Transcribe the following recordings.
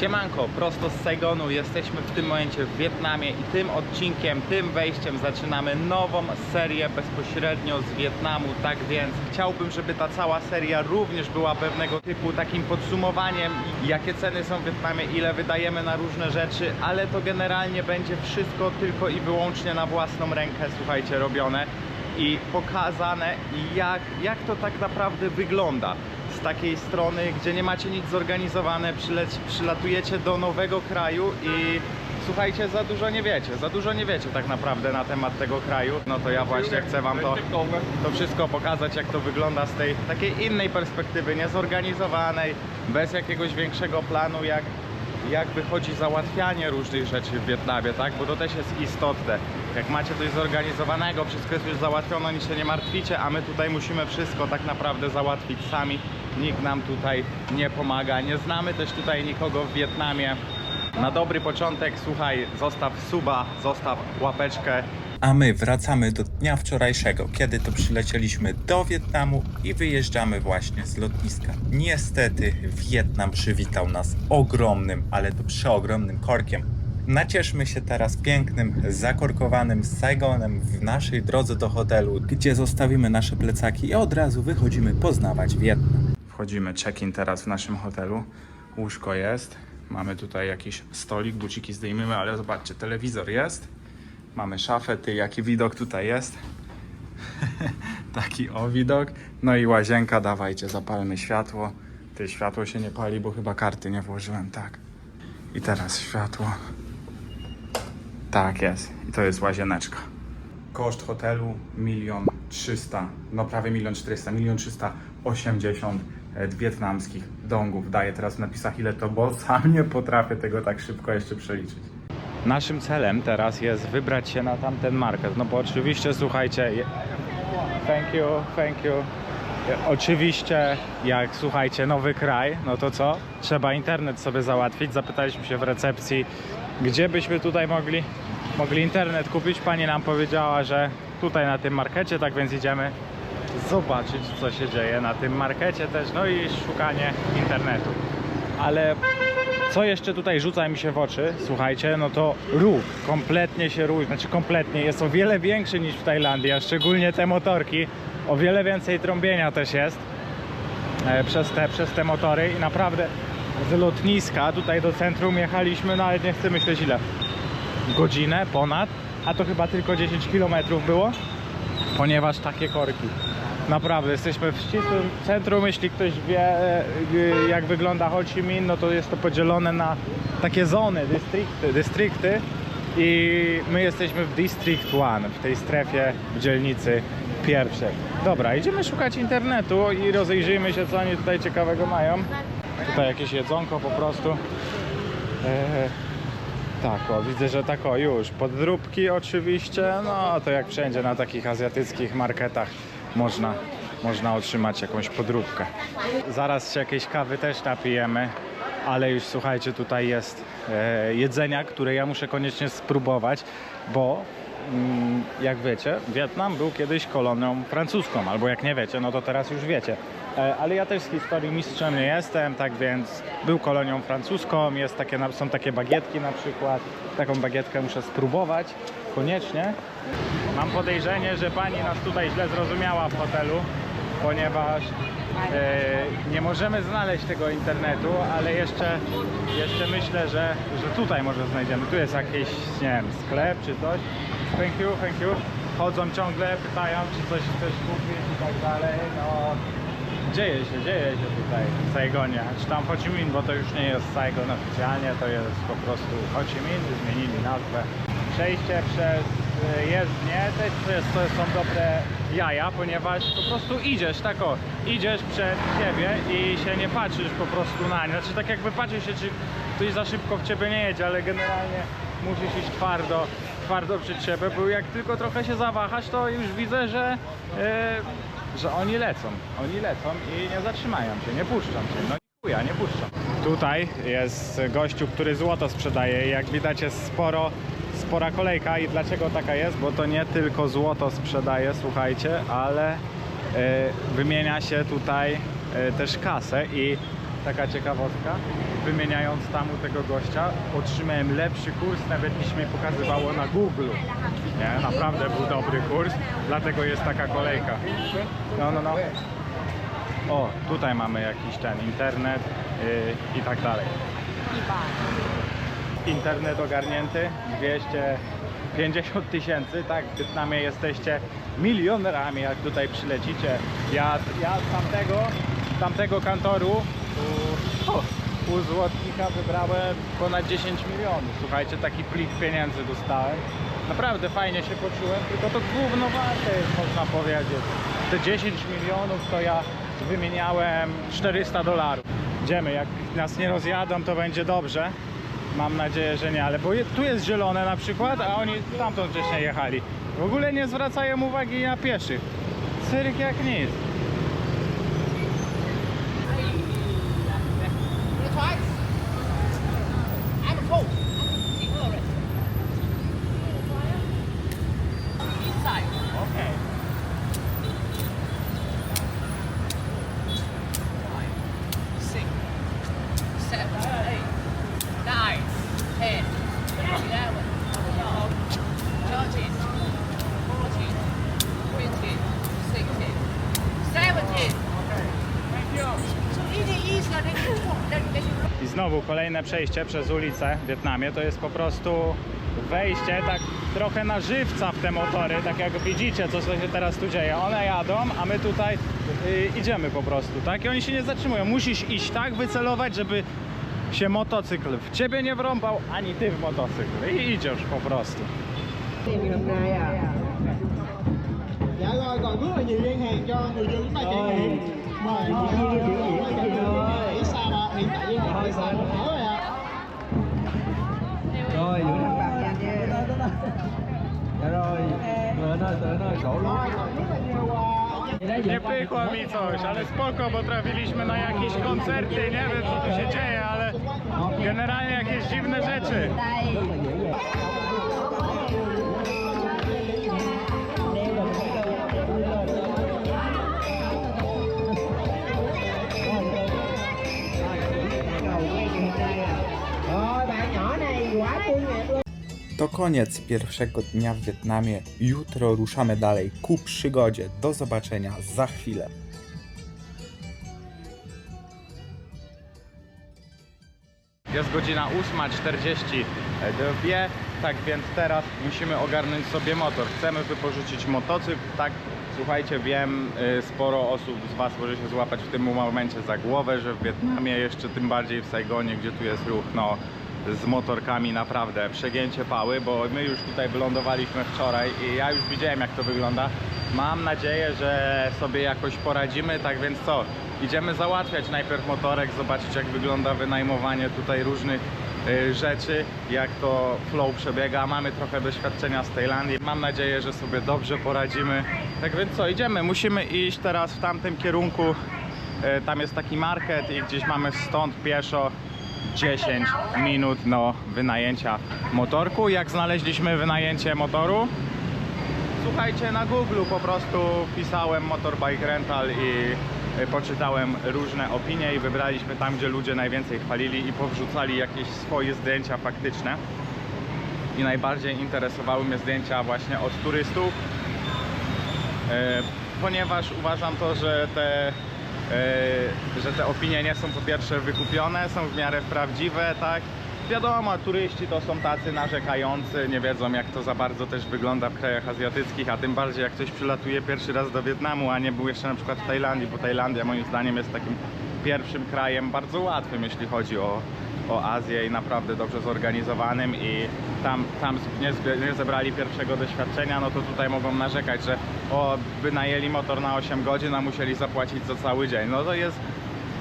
Siemanko, prosto z Saigonu. Jesteśmy w tym momencie w Wietnamie i tym odcinkiem, tym wejściem zaczynamy nową serię bezpośrednio z Wietnamu. Tak więc chciałbym, żeby ta cała seria również była pewnego typu takim podsumowaniem, jakie ceny są w Wietnamie, ile wydajemy na różne rzeczy, ale to generalnie będzie wszystko tylko i wyłącznie na własną rękę, słuchajcie, robione i pokazane jak, jak to tak naprawdę wygląda takiej strony, gdzie nie macie nic zorganizowane, przyleć, przylatujecie do nowego kraju i słuchajcie, za dużo nie wiecie, za dużo nie wiecie tak naprawdę na temat tego kraju. No to ja właśnie chcę wam to, to wszystko pokazać, jak to wygląda z tej takiej innej perspektywy, niezorganizowanej, bez jakiegoś większego planu, jak jak wychodzi załatwianie różnych rzeczy w Wietnamie, tak? Bo to też jest istotne. Jak macie coś zorganizowanego, wszystko jest już załatwione, nic się nie martwicie, a my tutaj musimy wszystko tak naprawdę załatwić sami. Nikt nam tutaj nie pomaga. Nie znamy też tutaj nikogo w Wietnamie. Na dobry początek, słuchaj, zostaw suba, zostaw łapeczkę, A my wracamy do dnia wczorajszego, kiedy to przylecieliśmy do Wietnamu i wyjeżdżamy właśnie z lotniska. Niestety Wietnam przywitał nas ogromnym, ale to przeogromnym korkiem. Nacieszmy się teraz pięknym, zakorkowanym Saigonem w naszej drodze do hotelu, gdzie zostawimy nasze plecaki i od razu wychodzimy poznawać Wietnam. Wchodzimy, check-in teraz w naszym hotelu. Łóżko jest. Mamy tutaj jakiś stolik, buciki zdejmiemy, ale zobaczcie, telewizor jest. Mamy szafę, ty jaki widok tutaj jest. Taki o widok. No i łazienka, dawajcie, zapalmy światło. Ty światło się nie pali, bo chyba karty nie włożyłem, tak. I teraz światło. Tak jest. I to jest łazieneczka. Koszt hotelu milion trzysta, no prawie milion czterysta, milion trzysta osiemdziesiąt wietnamskich dongów. Daję teraz w napisach ile to, bo sam nie potrafię tego tak szybko jeszcze przeliczyć. Naszym celem teraz jest wybrać się na tamten market. No bo oczywiście, słuchajcie, thank you, thank you. E, Oczywiście, jak słuchajcie, nowy kraj, no to co? Trzeba internet sobie załatwić. Zapytaliśmy się w recepcji, gdzie byśmy tutaj mogli, mogli internet kupić. Pani nam powiedziała, że tutaj na tym markecie, tak więc idziemy zobaczyć, co się dzieje na tym markecie też, no i szukanie internetu. Ale co jeszcze tutaj rzuca mi się w oczy, słuchajcie, no to ruch. Kompletnie się różni, znaczy kompletnie, jest o wiele większy niż w Tajlandii, a szczególnie te motorki, o wiele więcej trąbienia też jest e, przez, te, przez te motory. I naprawdę z lotniska tutaj do centrum jechaliśmy, nawet nie chcę myśleć ile, godzinę ponad, a to chyba tylko 10 km było, ponieważ takie korki. Naprawdę, jesteśmy w ścisłym centrum. Jeśli ktoś wie, e, jak wygląda Ho Chi Minh, no to jest to podzielone na takie zony, dystrykty, dystrykty. I my jesteśmy w District One, w tej strefie w dzielnicy pierwszej. Dobra, idziemy szukać internetu i rozejrzyjmy się, co oni tutaj ciekawego mają. Tutaj jakieś jedzonko po prostu. E, tak, o, widzę, że tak o, już. Podróbki oczywiście, no to jak wszędzie na takich azjatyckich marketach można, można otrzymać jakąś podróbkę. Zaraz się jakiejś kawy też napijemy, ale już słuchajcie, tutaj jest e, jedzenia, które ja muszę koniecznie spróbować, bo jak wiecie, Wietnam był kiedyś kolonią francuską, albo jak nie wiecie, no to teraz już wiecie. E, Ale ja też z historii mistrzem nie jestem, tak więc był kolonią francuską, jest takie, są takie bagietki na przykład. Taką bagietkę muszę spróbować, koniecznie. Mam podejrzenie, że pani nas tutaj źle zrozumiała w hotelu, ponieważ e, nie możemy znaleźć tego internetu, ale jeszcze, jeszcze myślę, że, że tutaj może znajdziemy. Tu jest jakiś, nie wiem, sklep czy coś. Thank you, thank you. Chodzą ciągle, pytają, czy coś chcesz kupić i tak dalej. No, dzieje się, dzieje się tutaj w Saigonie. Czy tam Ho Chi Minh, bo to już nie jest Saigon oficjalnie, to jest po prostu Ho Chi Minh, zmienili nazwę. Przejście przez y, jezdnię też jest, to są dobre jaja, ponieważ po prostu idziesz, tak o, idziesz przed siebie i się nie patrzysz po prostu na nie. Znaczy tak jakby patrzysz się, czy ktoś za szybko w ciebie nie jedzie, ale generalnie musisz iść twardo, twardo przed siebie, bo jak tylko trochę się zawahasz, to już widzę, że y, że oni lecą, oni lecą i nie zatrzymają się, nie puszczą się, no ja nie puszczą. Tutaj jest gościu, który złoto sprzedaje. Jak widać jest sporo, spora kolejka. I dlaczego taka jest? Bo to nie tylko złoto sprzedaje, słuchajcie, ale y, wymienia się tutaj y, też kasę. I taka ciekawostka. Wymieniając tam u tego gościa, otrzymałem lepszy kurs, nawet niż mi pokazywało na Google. Nie, naprawdę był dobry kurs, dlatego jest taka kolejka. No, no, no. O, tutaj mamy jakiś ten internet yy, i tak dalej. Internet ogarnięty 250 tysięcy, tak? W Wietnamie jesteście milionerami, jak tutaj przylecicie. Ja, ja z tamtego, z tamtego kantoru u, złotnika wybrałem ponad 10 milionów. Słuchajcie, taki plik pieniędzy dostałem. Naprawdę fajnie się poczułem, tylko to gówno warte jest, można powiedzieć. Te 10 milionów to ja wymieniałem 400 dolarów. Idziemy, jak nas nie rozjadą, to będzie dobrze. Mam nadzieję, że nie, ale bo je, tu jest zielone na przykład, a oni tamtąd wcześniej jechali. W ogóle nie zwracają uwagi na pieszych. Cyrk jak nic. Kolejne przejście przez ulicę w Wietnamie to jest po prostu wejście tak trochę na żywca w te motory, tak jak widzicie co się teraz tu dzieje. One jadą, a my tutaj y, idziemy po prostu, tak? I oni się nie zatrzymują. Musisz iść tak, wycelować, żeby się motocykl w ciebie nie wrąbał, ani ty w motocykl. I idziesz po prostu. Dạ rồi, hiện tại rồi ạ. Rồi, giữ thăng bằng nha anh nha. Dạ rồi, tựa tựa uh, Nie pykło mi coś, ale spoko, bo trafiliśmy na jakieś koncerty, nie wiem co tu się dzieje, ale generalnie jakieś dziwne rzeczy. To koniec pierwszego dnia w Wietnamie. Jutro ruszamy dalej ku przygodzie. Do zobaczenia za chwilę. Jest godzina 8.42, tak więc teraz musimy ogarnąć sobie motor. Chcemy wypożyczyć motocykl, tak? Słuchajcie, wiem, y, sporo osób z Was może się złapać w tym momencie za głowę, że w Wietnamie, jeszcze tym bardziej w Saigonie, gdzie tu jest ruch, no z motorkami naprawdę przegięcie pały, bo my już tutaj wylądowaliśmy wczoraj i ja już widziałem jak to wygląda. Mam nadzieję, że sobie jakoś poradzimy, tak więc co? Idziemy załatwiać najpierw motorek, zobaczyć jak wygląda wynajmowanie tutaj różnych y, rzeczy, jak to flow przebiega. Mamy trochę doświadczenia z Tajlandii. Mam nadzieję, że sobie dobrze poradzimy. Tak więc co, idziemy. Musimy iść teraz w tamtym kierunku. Y, Tam jest taki market i gdzieś mamy stąd pieszo 10 minut do wynajęcia motorku. Jak znaleźliśmy wynajęcie motoru? Słuchajcie, na Google po prostu pisałem motorbike rental i y, poczytałem różne opinie i wybraliśmy tam, gdzie ludzie najwięcej chwalili i powrzucali jakieś swoje zdjęcia faktyczne. I najbardziej interesowały mnie zdjęcia właśnie od turystów, E, ponieważ uważam to, że te, że te opinie nie są po pierwsze wykupione, są w miarę prawdziwe, tak? Wiadomo, turyści to są tacy narzekający, nie wiedzą jak to za bardzo też wygląda w krajach azjatyckich, a tym bardziej jak ktoś przylatuje pierwszy raz do Wietnamu, a nie był jeszcze na przykład w Tajlandii, bo Tajlandia moim zdaniem jest takim pierwszym krajem bardzo łatwym, jeśli chodzi o, o Azję i naprawdę dobrze zorganizowanym i tam, tam nie, zebrali pierwszego doświadczenia, no to tutaj mogą narzekać, że o, wynajęli motor na 8 godzin, a musieli zapłacić za cały dzień. No to jest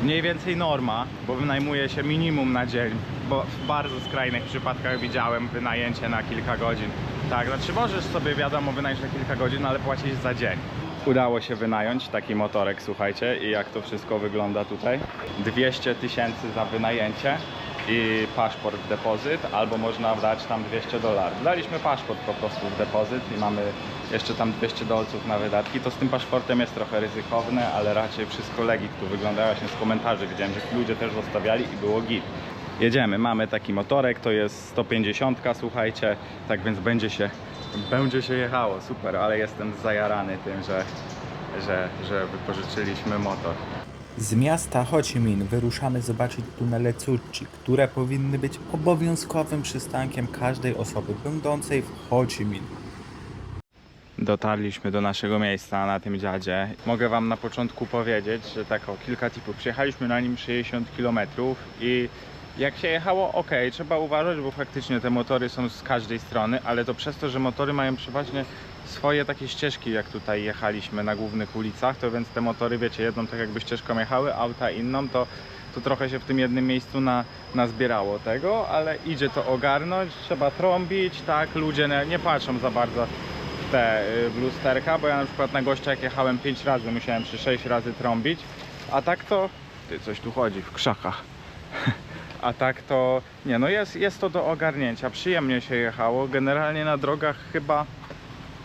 mniej więcej norma, bo wynajmuje się minimum na dzień, bo w bardzo skrajnych przypadkach widziałem wynajęcie na kilka godzin. Tak, znaczy możesz sobie wiadomo wynająć na kilka godzin, ale płacić za dzień. Udało się wynająć taki motorek, słuchajcie, i jak to wszystko wygląda tutaj. 200 tysięcy za wynajęcie. I paszport w depozyt, albo można dać tam 200 dolarów. Daliśmy paszport po prostu w depozyt i mamy jeszcze tam 200 dolców na wydatki. To z tym paszportem jest trochę ryzykowne, ale raczej wszystko legit tu wygląda. Właśnie z komentarzy widziałem, że ludzie też zostawiali i było git. Jedziemy, mamy taki motorek, to jest 150, słuchajcie, tak więc będzie się, będzie się jechało, super, ale jestem zajarany tym, że, że, że wypożyczyliśmy motor. Z miasta Ho Chi Minh wyruszamy zobaczyć tunele Tsuchi, które powinny być obowiązkowym przystankiem każdej osoby będącej w Ho Chi Minh. Dotarliśmy do naszego miejsca na tym dziadzie. Mogę Wam na początku powiedzieć, że tak o kilka tipów. Przyjechaliśmy na nim 60 km i jak się jechało, ok, trzeba uważać, bo faktycznie te motory są z każdej strony, ale to przez to, że motory mają przeważnie swoje takie ścieżki, jak tutaj jechaliśmy na głównych ulicach, to więc te motory, wiecie, jedną tak jakby ścieżką jechały, auta inną, to, to trochę się w tym jednym miejscu na, nazbierało tego, ale idzie to ogarnąć, trzeba trąbić, tak, ludzie nie, nie patrzą za bardzo w te y, w lusterka, bo ja na przykład na gościa jak jechałem 5 razy, musiałem czy 6 razy trąbić, a tak to, ty coś tu chodzi w krzakach. A tak to, nie no jest, jest to do ogarnięcia, przyjemnie się jechało, generalnie na drogach chyba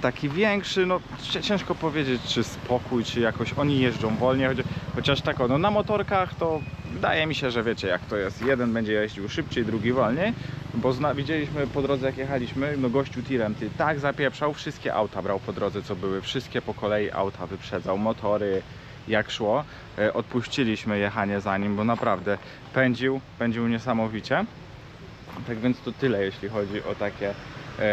taki większy, no ciężko powiedzieć czy spokój, czy jakoś oni jeżdżą wolniej, choć, chociaż tak no na motorkach to wydaje mi się, że wiecie jak to jest, jeden będzie jeździł szybciej, drugi wolniej, bo zna, widzieliśmy po drodze jak jechaliśmy, no gościu tirem, ty tak zapieprzał, wszystkie auta brał po drodze co były, wszystkie po kolei auta wyprzedzał, motory, jak szło, e, odpuściliśmy jechanie za nim, bo naprawdę pędził, pędził niesamowicie. Tak więc to tyle, jeśli chodzi o takie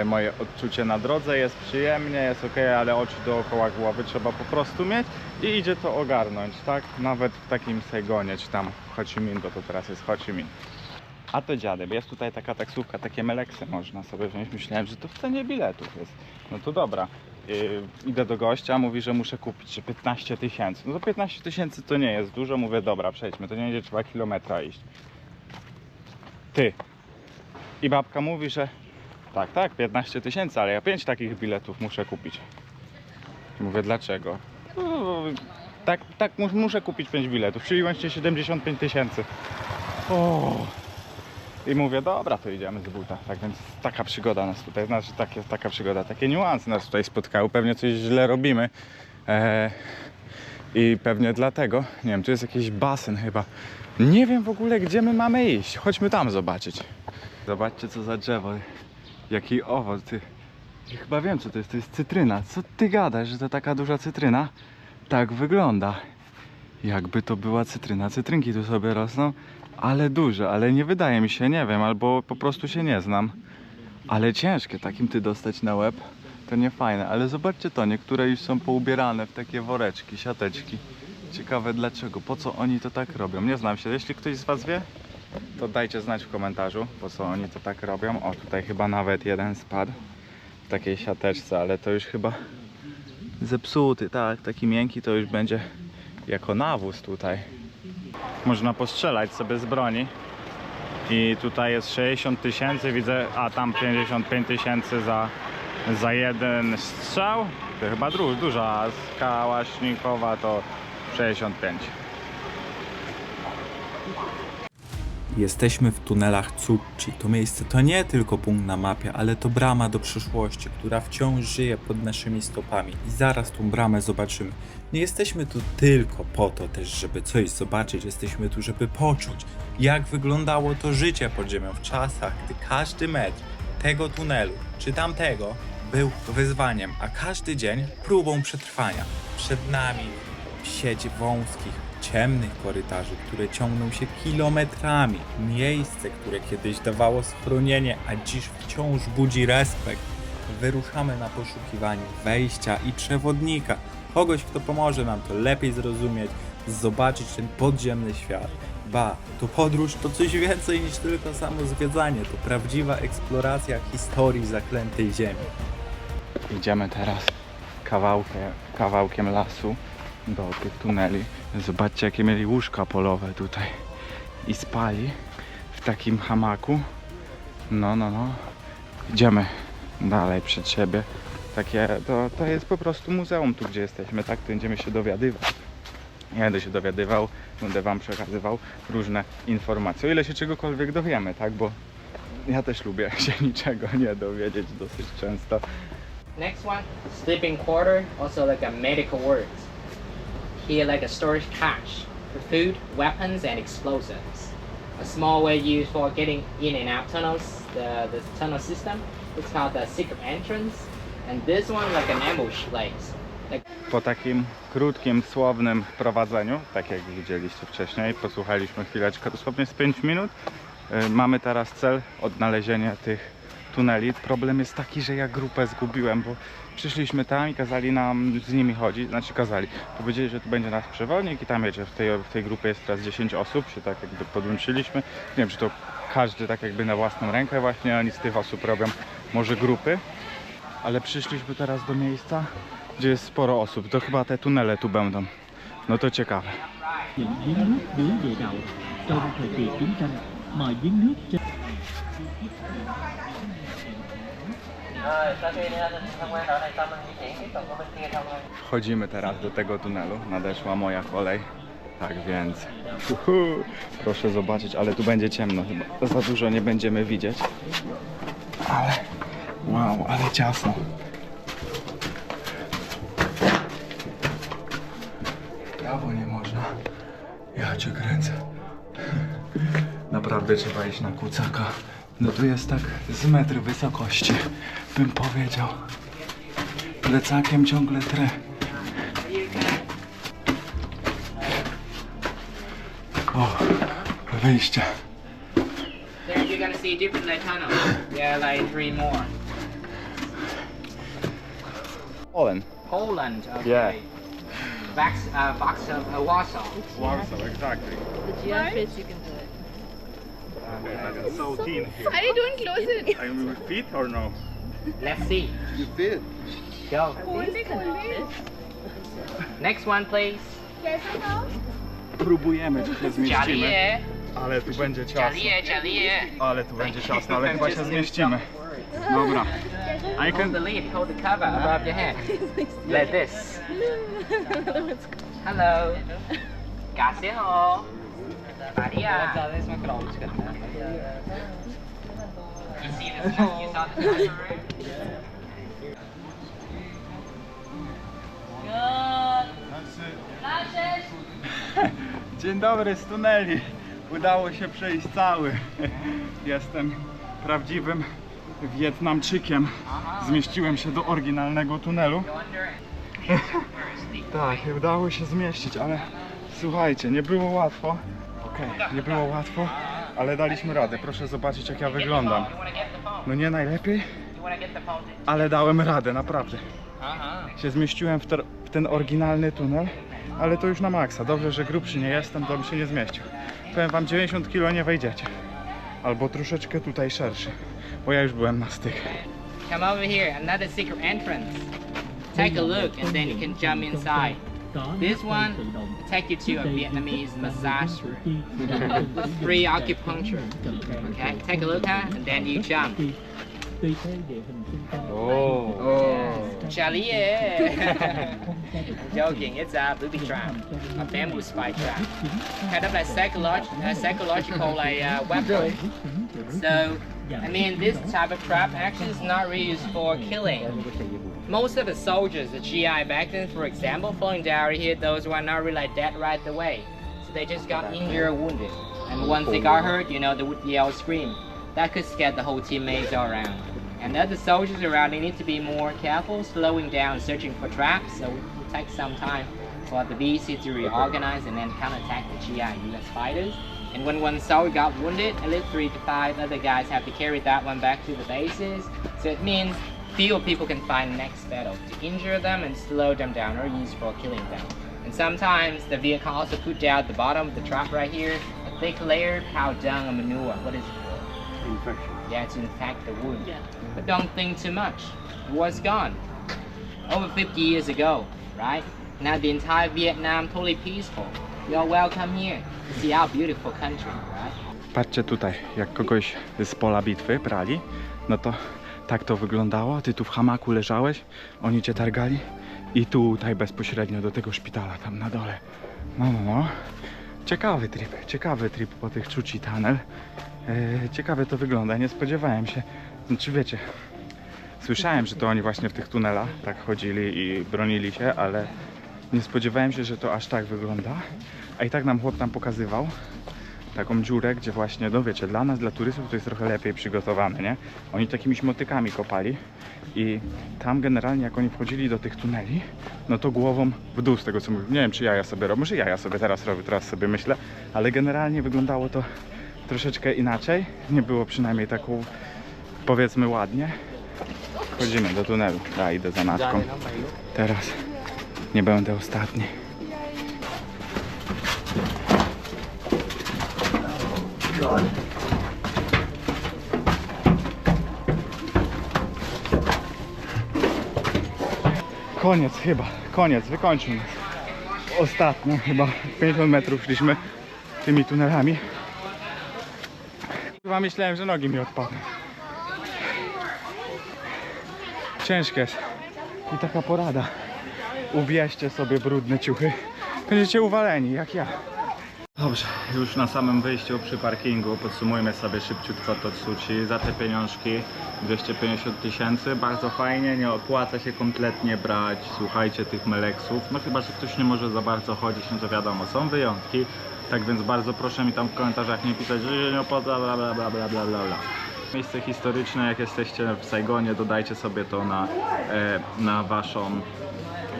moje odczucie na drodze. Jest przyjemnie, jest ok, ale oczy dookoła głowy trzeba po prostu mieć i idzie to ogarnąć, tak? Nawet w takim Saigonie, czy tam Ho Chi Minh, bo to teraz jest Ho Chi Minh. A to dziadek, jest tutaj taka taksówka, takie meleksy można sobie wziąć. Myślałem, że to w cenie biletów jest. No to dobra. Yy, idę do gościa, mówi, że muszę kupić że 15 tysięcy. No to 15 tysięcy to nie jest dużo. Mówię, dobra, przejdźmy, to nie będzie trzeba kilometra iść. Ty. I babka mówi, że tak, tak, 15 tysięcy, ale ja 5 takich biletów muszę kupić. Mówię, dlaczego? No, tak, tak, mus- muszę kupić 5 biletów, czyli łącznie 75 tysięcy. I mówię, dobra, to idziemy z buta. Tak więc taka przygoda nas tutaj, znaczy takie, taka przygoda, takie niuanse nas tutaj spotkały. Pewnie coś źle robimy. E, I pewnie dlatego, nie wiem, tu jest jakiś basen chyba. Nie wiem w ogóle, gdzie my mamy iść. Chodźmy tam zobaczyć. Zobaczcie, co za drzewo. Jaki owoc, ty. Chyba wiem, co to jest. To jest cytryna. Co ty gadasz, że to taka duża cytryna? Tak wygląda. Jakby to była cytryna. Cytrynki tu sobie rosną, ale duże, ale nie wydaje mi się, nie wiem, albo po prostu się nie znam. Ale ciężkie takim ty dostać na łeb, to nie fajne. Ale zobaczcie to, niektóre już są poubierane w takie woreczki, siateczki. Ciekawe dlaczego, po co oni to tak robią. Nie znam się, jeśli ktoś z Was wie, to dajcie znać w komentarzu, po co oni to tak robią. O, tutaj chyba nawet jeden spadł w takiej siateczce, ale to już chyba zepsuty, tak, taki miękki to już będzie jako nawóz tutaj. Można postrzelać sobie z broni. I tutaj jest 60 tysięcy, widzę, a tam 55 tysięcy za, za jeden strzał. To chyba dru, duża, a z kałaśnikowa to 65. Jesteśmy w tunelach Tsuchi. To miejsce to nie tylko punkt na mapie, ale to brama do przyszłości, która wciąż żyje pod naszymi stopami. I zaraz tą bramę zobaczymy. Nie jesteśmy tu tylko po to też, żeby coś zobaczyć, jesteśmy tu, żeby poczuć, jak wyglądało to życie pod ziemią w czasach, gdy każdy metr tego tunelu czy tamtego był wyzwaniem, a każdy dzień próbą przetrwania. Przed nami sieć wąskich, ciemnych korytarzy, które ciągną się kilometrami. Miejsce, które kiedyś dawało schronienie, a dziś wciąż budzi respekt. Wyruszamy na poszukiwanie wejścia i przewodnika. Kogoś, kto pomoże nam to lepiej zrozumieć, zobaczyć ten podziemny świat. Ba, to podróż to coś więcej niż tylko samo zwiedzanie. To prawdziwa eksploracja historii zaklętej ziemi. Idziemy teraz kawałkiem, kawałkiem lasu do tych tuneli. Zobaczcie, jakie mieli łóżka polowe tutaj. I spali w takim hamaku. No, no, no. Idziemy dalej przed siebie. Takie, to, to jest po prostu muzeum tu, gdzie jesteśmy, tak? Tu będziemy się dowiadywać. Ja będę się dowiadywał, będę Wam przekazywał różne informacje, o ile się czegokolwiek dowiemy, tak? Bo ja też lubię się niczego nie dowiedzieć dosyć często. Next one, sleeping quarter, also like a medical words. Here like a storage cache for food, weapons, and explosives. A small way used for getting in and out tunnels, the, the tunnel system. It's called the secret entrance. And this one like an ambush place. Po takim krótkim, słownym prowadzeniu, tak jak widzieliście wcześniej, posłuchaliśmy chwileczkę, dosłownie z 5 minut, y, mamy teraz cel odnalezienia tych tuneli. Problem jest taki, że ja grupę zgubiłem, bo przyszliśmy tam i kazali nam z nimi chodzić, znaczy kazali, powiedzieli, że tu będzie nasz przewodnik i tam wiecie, w tej, w tej grupie jest teraz 10 osób, się tak jakby podłączyliśmy. Nie wiem, czy to każdy tak jakby na własną rękę właśnie, oni z tych osób robią może grupy, ale przyszliśmy teraz do miejsca, gdzie jest sporo osób. To chyba te tunele tu będą. No to ciekawe. mà giếng nước trên Wchodzimy teraz do tego tunelu. Nadeszła moja kolej. Tak więc. Uhu, proszę zobaczyć, ale tu będzie ciemno chyba. Za dużo nie będziemy widzieć. Ale. Wow, ale ciasno. Prawo nie można. Ja cię kręcę. Naprawdę trzeba iść na kucaka. No tu jest tak z metr wysokości, bym powiedział. Plecakiem ciągle trę. O, wyjście. There you're gonna see different like tunnels. Yeah, like three more. Polen. Poland, okay. Yeah. Vax, uh, Vax, uh, Warsaw. Warsaw, exactly. Geofits, you can. So thin here. I don't close it. I'm fit or no? Let's see. You fit. Go. Hold it, hold it. Next one, please. Próbujemy, czy się zmieścimy. Jalie, Ale tu będzie ciasno. Jalie, Jalie. Ale tu będzie ciasno, ale chyba się zmieścimy. Dobra. I Hold can... the lid, hold the cover above your head. Like this. Hello. Casio. Maria. You see this? You saw the timer, right? Dzień dobry z tuneli. Udało się przejść cały. Jestem prawdziwym Wietnamczykiem. Zmieściłem się do oryginalnego tunelu. Tak, udało się zmieścić, ale słuchajcie, nie było łatwo. Okej, nie było łatwo, ale daliśmy radę. Proszę zobaczyć jak ja wyglądam. No nie najlepiej, ale dałem radę, naprawdę. Się zmieściłem w, w ten oryginalny tunel, ale to już na maksa. Dobrze, że grubszy nie jestem, to bym się nie zmieścił. Powiem wam, 90 kg nie wejdziecie. Albo troszeczkę tutaj szerszy, bo ja już byłem na styk. Come over here, another secret entrance. Take a look and then you can jump inside. This one take you to a Vietnamese massage room. room Free acupuncture. Okay, take a look huh? and then you jump. tuy thế địa hình xung quanh Oh. Charlie, joking, it's a booby trap, a bamboo spike trap. Kind of like psycholog- uh, psychological like uh, weapon. So, I mean, this type of trap actually is not really used for killing. Most of the soldiers, the GI back then, for example, falling down here, those were not really dead right away. So they just got injured or wounded. And once they got oh, hurt, you know, they would yell, scream. That could scare the whole teammates around. And the other soldiers around, they need to be more careful, slowing down, searching for traps. So it will take some time for the VC to reorganize and then counterattack the GI US fighters. And when one soldier got wounded, at least three to five other guys have to carry that one back to the bases. So it means fewer people can find next battle to injure them and slow them down or use for killing them. And sometimes the vehicle also put down at the bottom of the trap right here a thick layer of cow dung or manure. What is it for? Infection. Yeah, to infect the wound. Yeah. But don't think too much. War's gone. Over 50 years ago, right? Now the entire Vietnam totally peaceful. You're welcome here to see our beautiful country, right? Patrzcie tutaj, jak kogoś z pola bitwy brali, no to tak to wyglądało. Ty tu w hamaku leżałeś, oni cię targali i tutaj bezpośrednio do tego szpitala tam na dole No, no, no. Ciekawy trip, ciekawy trip po tych Czuci Tunnel. E, ciekawie to wygląda, nie spodziewałem się. Znaczy wiecie, słyszałem, że to oni właśnie w tych tunelach tak chodzili i bronili się, ale nie spodziewałem się, że to aż tak wygląda. A i tak nam chłop tam pokazywał taką dziurę, gdzie właśnie, no wiecie, dla nas, dla turystów to jest trochę lepiej przygotowane, nie? Oni takimi motykami kopali i tam generalnie jak oni wchodzili do tych tuneli, no to głową w dół z tego co mówię. Nie wiem czy jaja sobie robię, może jaja sobie teraz robię, teraz sobie myślę, ale generalnie wyglądało to troszeczkę inaczej. Nie było przynajmniej taką, powiedzmy ładnie. Wchodzimy do tunelu. Ja idę za natką. Teraz nie będę ostatni. Koniec chyba, koniec, wykończył nas. Ostatnio chyba 50 metrów szliśmy tymi tunelami. Chyba myślałem, że nogi mi odpadną. Ciężkie jest. I taka porada. Ubierzcie sobie brudne ciuchy. Będziecie uwaleni, jak ja. Dobrze, już na samym wyjściu przy parkingu podsumujmy sobie szybciutko to Tsuchi. Za te pieniążki 250 tysięcy, bardzo fajnie, nie opłaca się kompletnie brać, słuchajcie tych meleksów. No chyba, że ktoś nie może za bardzo chodzić, no to wiadomo, są wyjątki. Tak więc bardzo proszę mi tam w komentarzach nie pisać, że się nie opłaca, bla bla bla bla bla bla. Miejsce historyczne, jak jesteście w Saigonie, dodajcie sobie to na, e, na waszą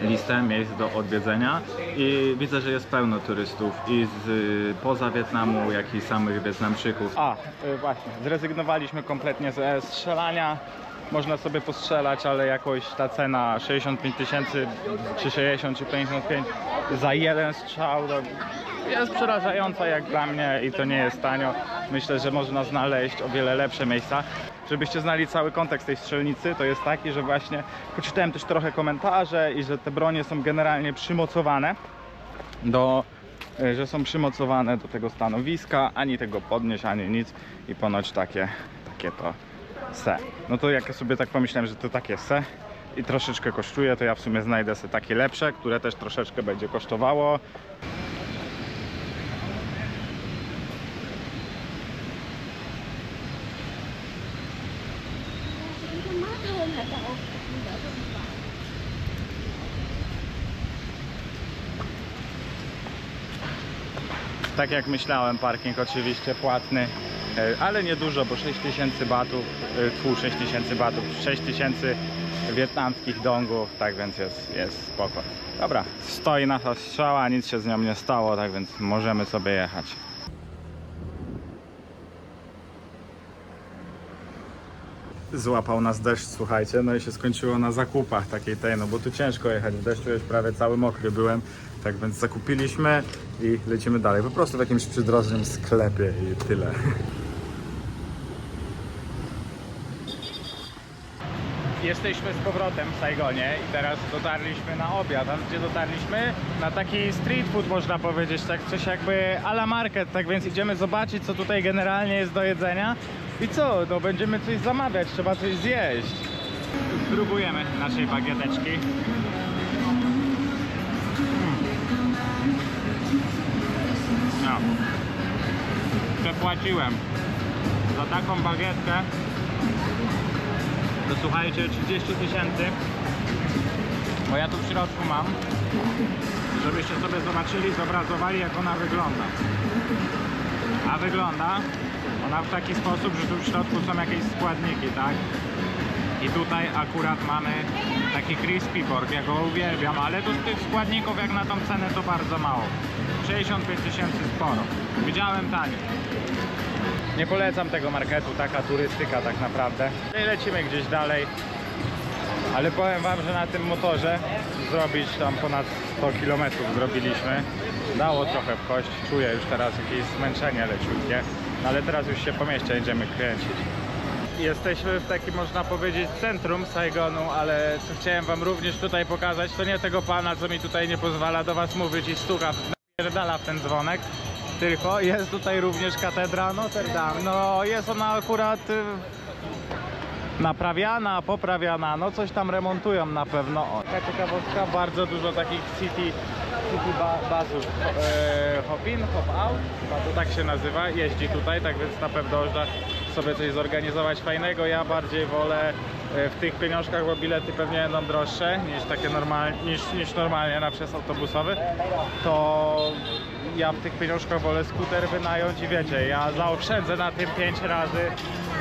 listę miejsc do odwiedzenia i widzę, że jest pełno turystów i z poza Wietnamu, jak i samych Wietnamczyków. A, y, właśnie, zrezygnowaliśmy kompletnie ze strzelania. Można sobie postrzelać, ale jakoś ta cena 65 tysięcy, czy 60, czy 55 za jeden strzał to jest przerażająca jak dla mnie i to nie jest tanio. Myślę, że można znaleźć o wiele lepsze miejsca. Żebyście znali cały kontekst tej strzelnicy, to jest taki, że właśnie poczytałem też trochę komentarze i że te bronie są generalnie przymocowane do, e, że są przymocowane do tego stanowiska, ani tego podnieść, ani nic i ponoć takie, takie to se. No to jak ja sobie tak pomyślałem, że to takie se i troszeczkę kosztuje, to ja w sumie znajdę sobie takie lepsze, które też troszeczkę będzie kosztowało. Tak jak myślałem, parking oczywiście płatny, e, ale nie dużo, bo 6000 batów, e, tfu, 6000 batów, 6000 wietnamskich dongów, tak więc jest, jest spoko. Dobra, stoi nasza strzała, nic się z nią nie stało, tak więc możemy sobie jechać. Złapał nas deszcz, słuchajcie, no i się skończyło na zakupach takiej tej, no bo tu ciężko jechać w deszczu, już prawie cały mokry byłem, tak więc zakupiliśmy i lecimy dalej, po prostu w jakimś przydrożnym sklepie i tyle. Jesteśmy z powrotem w Saigonie i teraz dotarliśmy na obiad. A gdzie dotarliśmy? Na taki street food można powiedzieć, tak coś jakby a la market, tak więc idziemy zobaczyć co tutaj generalnie jest do jedzenia. I co? No będziemy coś zamawiać, trzeba coś zjeść. Spróbujemy naszej bagieteczki. Przepłaciłem. Za taką bagietkę to słuchajcie 30 tysięcy. Bo ja tu w środku mam żebyście sobie zobaczyli, zobrazowali jak ona wygląda. A wygląda ona w taki sposób, że tu w środku są jakieś składniki, tak? I tutaj akurat mamy taki crispy pork, ja go uwielbiam, ale tu z tych składników jak na tą cenę to bardzo mało 65 tysięcy sporo widziałem taniej nie polecam tego marketu, taka turystyka tak naprawdę. I lecimy gdzieś dalej. Ale powiem wam, że na tym motorze zrobić tam ponad 100 km zrobiliśmy. Dało trochę w kość, czuję już teraz jakieś zmęczenie leciutkie. No ale teraz już się po mieście będziemy kręcić. Jesteśmy w takim, można powiedzieć, centrum Saigonu, ale co chciałem wam również tutaj pokazać, to nie tego pana, co mi tutaj nie pozwala do was mówić i stuka, napierdala w ten dzwonek, tylko jest tutaj również katedra Notre Dame. No jest ona akurat y, naprawiana, poprawiana, no coś tam remontują na pewno. Taka ciekawostka, bardzo dużo takich city City ba Basów e, Hop In, Hop Out, to tak się nazywa, jeździ tutaj, tak więc na pewno można sobie coś zorganizować fajnego. Ja bardziej wolę w tych pieniążkach, bo bilety pewnie będą droższe niż takie normal, niż, niż normalnie na przejazd autobusowy, to ja w tych pieniążkach wolę skuter wynająć i wiecie, ja zaoszczędzę na tym 5 razy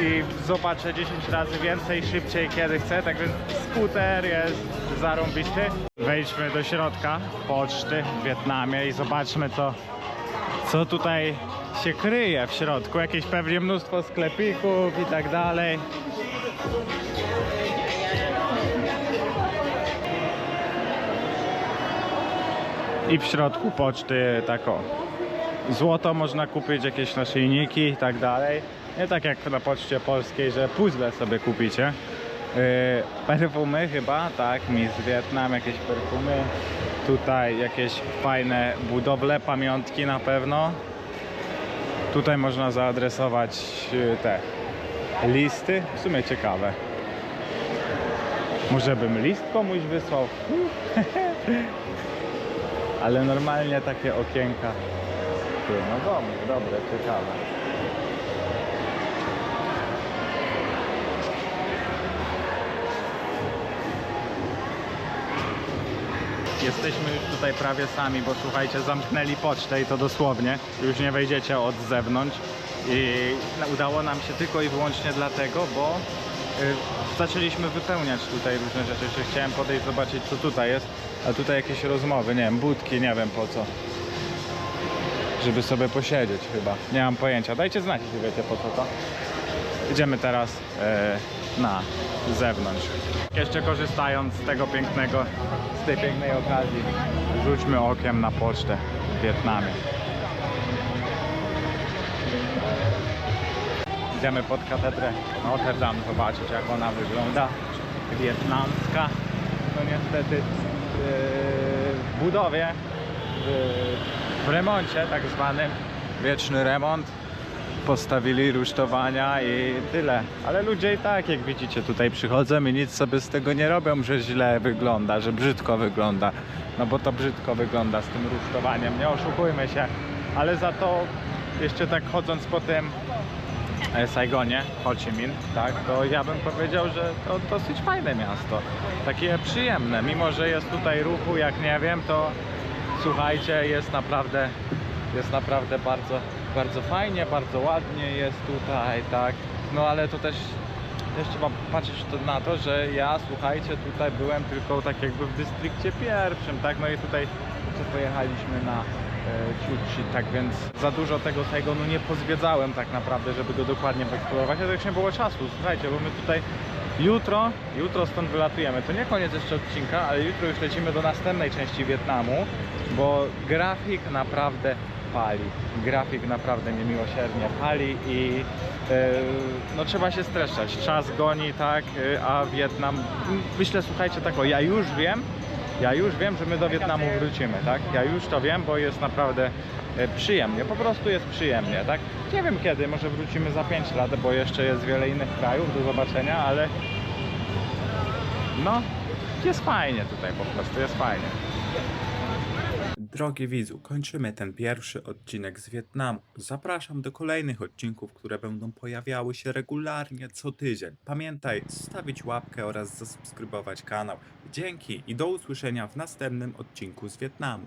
i zobaczę 10 razy więcej, szybciej kiedy chcę, tak więc skuter jest zarąbisty. Wejdźmy do środka poczty w Wietnamie i zobaczmy co, co tutaj się kryje w środku. Jakieś pewnie mnóstwo sklepików i tak dalej. I w środku poczty tak o. Złoto można kupić, jakieś naszyjniki i tak dalej. Nie tak jak na poczcie polskiej, że puzzle sobie kupicie. Yy, perfumy chyba, tak, Miss Vietnam, jakieś perfumy. Tutaj jakieś fajne budowle, pamiątki na pewno. Tutaj można zaadresować yy, te listy. W sumie ciekawe. Może bym list komuś wysłał? Ale normalnie takie okienka. Ty, No dobre, dobre, ciekawe. Jesteśmy już tutaj prawie sami, bo słuchajcie, zamknęli pocztę i to dosłownie. Już nie wejdziecie od zewnątrz. I udało nam się tylko i wyłącznie dlatego, bo y, zaczęliśmy wypełniać tutaj różne rzeczy. Jeszcze chciałem podejść zobaczyć co tutaj jest, a tutaj jakieś rozmowy, nie wiem, budki, nie wiem po co. Żeby sobie posiedzieć chyba. Nie mam pojęcia. Dajcie znać, jeśli wiecie po co to. Idziemy teraz e, na zewnątrz. Jeszcze korzystając z tego pięknego, z tej pięknej okazji, rzućmy okiem na pocztę w Wietnamie. Idziemy pod katedrę Notre Dame zobaczyć jak ona wygląda. Wietnamska. No niestety w budowie, w, remoncie tak zwanym, wieczny remont. Postawili rusztowania i tyle. Ale ludzie i tak, jak widzicie, tutaj przychodzą i nic sobie z tego nie robią, że źle wygląda, że brzydko wygląda. No bo to brzydko wygląda z tym rusztowaniem, nie oszukujmy się. Ale za to jeszcze tak chodząc po tym Saigonie, Ho Chi Minh, tak, to ja bym powiedział, że to dosyć fajne miasto. Takie przyjemne, mimo że jest tutaj ruchu, jak nie wiem, to słuchajcie, jest naprawdę, jest naprawdę bardzo, bardzo fajnie, bardzo ładnie jest tutaj, tak. No ale to też, też trzeba patrzeć na to, że ja, słuchajcie, tutaj byłem tylko tak jakby w dystrykcie pierwszym, tak, no i tutaj pojechaliśmy na e, Ciuci, tak więc za dużo tego Saigonu nie pozwiedzałem tak naprawdę, żeby go dokładnie wyeksplorować, ale też nie było czasu, słuchajcie, bo my tutaj jutro, jutro stąd wylatujemy, to nie koniec jeszcze odcinka, ale jutro już lecimy do następnej części Wietnamu, bo grafik naprawdę pali, grafik naprawdę niemiłosiernie pali i e, no trzeba się streszczać, czas goni, tak, e, a Wietnam, myślę, słuchajcie, tak o, ja już wiem, ja już wiem, że my do Wietnamu wrócimy, tak? Ja już to wiem, bo jest naprawdę e, przyjemnie, po prostu jest przyjemnie, tak? Nie wiem kiedy, może wrócimy za 5 lat, bo jeszcze jest wiele innych krajów do zobaczenia, ale no, jest fajnie tutaj po prostu, jest fajnie. Drogi widzu, kończymy ten pierwszy odcinek z Wietnamu. Zapraszam do kolejnych odcinków, które będą pojawiały się regularnie co tydzień. Pamiętaj zostawić łapkę oraz zasubskrybować kanał. Dzięki i do usłyszenia w następnym odcinku z Wietnamu.